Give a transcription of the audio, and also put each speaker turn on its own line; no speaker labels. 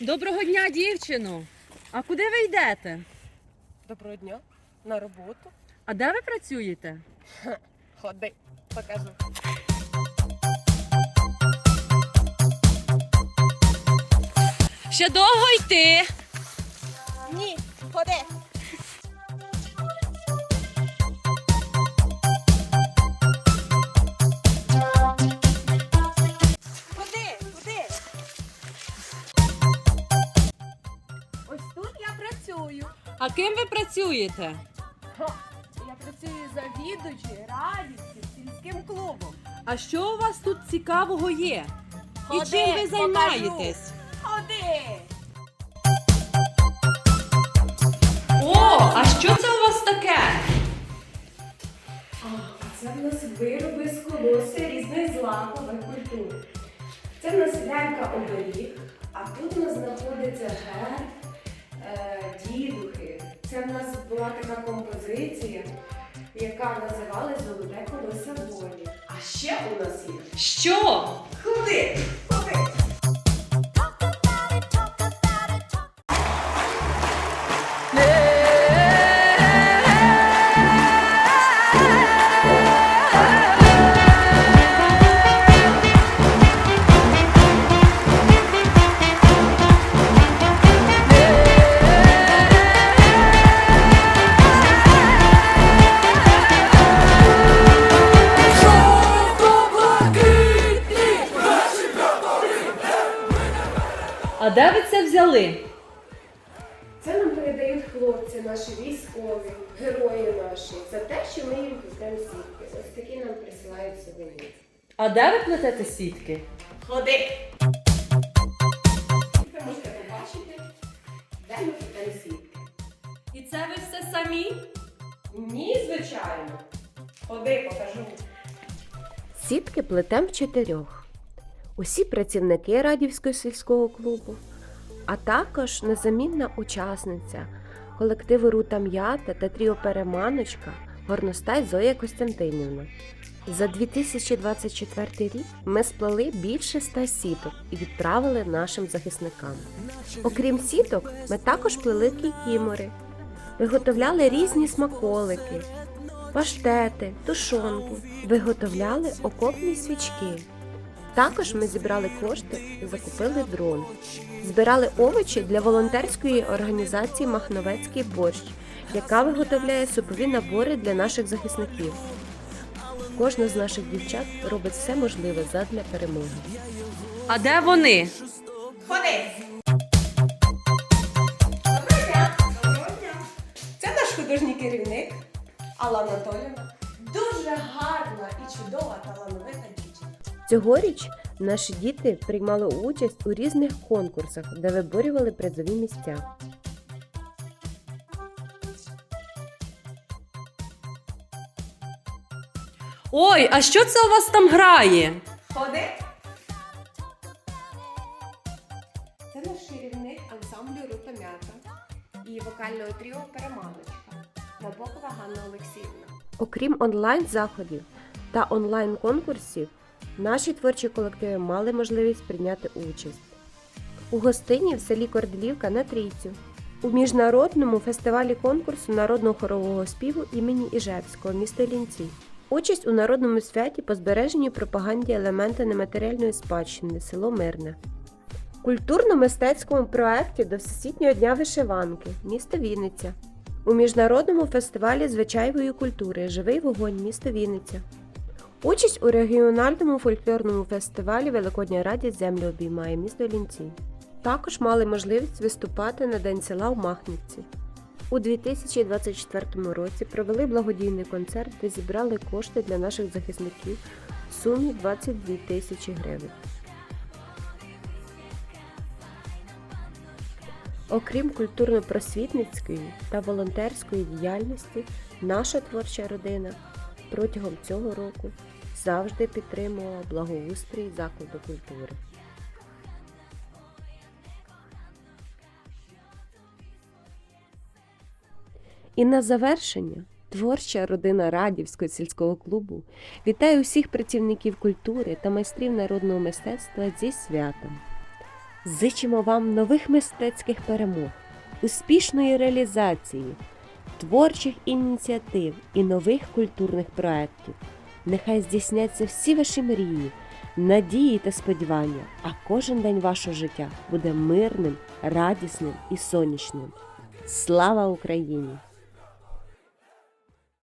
Доброго дня, дівчино. А куди ви йдете?
Доброго дня. На роботу.
А де ви працюєте?
Ходи, покажу.
Ще довго йти.
Ні, ходи.
А ким ви працюєте?
Я працюю завідуючою радістю сільським клубом.
А що у вас тут цікавого є?
Ходи,
І чим ви займаєтесь?
Ходи.
О, а що це у вас таке?
Це в нас вироби з колоси різних злакових культур. Це в нас лялька оберіг, а тут у нас знаходиться герб, дідухи. Це в нас була така композиція, яка називалась Золоте колося волі. А ще у нас є.
Що?
Ходи! Ходи!
А де ви це взяли?
Це нам передають хлопці, наші військові, герої наші, за те, що ми їм плетемо сітки. Ось такі нам присилають сувеніри.
А де ви плетете сітки?
Ходи.
Ви можете побачити, де ми плетемо сітки.
І це ви все самі?
Ні, звичайно. Ходи, покажу.
Сітки плетем в чотирьох. Усі працівники Радівського сільського клубу, а також незамінна учасниця колективу Рута М'ята та тріо Переманочка Горностай Зоя Костянтинівна. За 2024 рік ми сплели більше ста сіток і відправили нашим захисникам. Окрім сіток, ми також плели кікімори, виготовляли різні смаколики, паштети, тушонки, виготовляли окопні свічки. Також ми зібрали кошти і закупили дрон. Збирали овочі для волонтерської організації Махновецький борщ, яка виготовляє супові набори для наших захисників. Кожна з наших дівчат робить все можливе задля перемоги.
А де вони?
Ходи. Доброго дня. Доброго дня.
Це наш художній керівник Алла Анатоліївна. Дуже гарна і чудова талановита.
Цьогоріч наші діти приймали участь у різних конкурсах, де виборювали призові місця.
Ой, а що це у вас там грає?
Ходи.
Це наш керівник ансамблю Рута М'ята і вокального тріо Переманочка Набокова Ганна Олексіївна.
Окрім онлайн-заходів та онлайн-конкурсів, наші творчі колективи мали можливість прийняти участь у гостині в селі Корделівка на Трійцю, у міжнародному фестивалі конкурсу народного хорового співу імені Іжевського міста Лінці, участь у народному святі по збереженню пропаганді елемента нематеріальної спадщини село Мирне. Культурно-мистецькому проєкті до Всесвітнього дня вишиванки місто Вінниця. У міжнародному фестивалі звичайної культури Живий вогонь місто Вінниця. Участь у регіональному фольклорному фестивалі Великодня радість землю обіймає місто Лінці. Також мали можливість виступати на День села в Махнівці. У 2024 році провели благодійний концерт, де зібрали кошти для наших захисників в сумі 22 тисячі гривень. Окрім культурно-просвітницької та волонтерської діяльності, наша творча родина протягом цього року завжди підтримувала благоустрій закладу культури. І на завершення творча родина Радівського сільського клубу вітає усіх працівників культури та майстрів народного мистецтва зі святом. Зичимо вам нових мистецьких перемог, успішної реалізації, творчих ініціатив і нових культурних проєктів. Нехай здійсняться всі ваші мрії, надії та сподівання, а кожен день вашого життя буде мирним, радісним і сонячним. Слава Україні!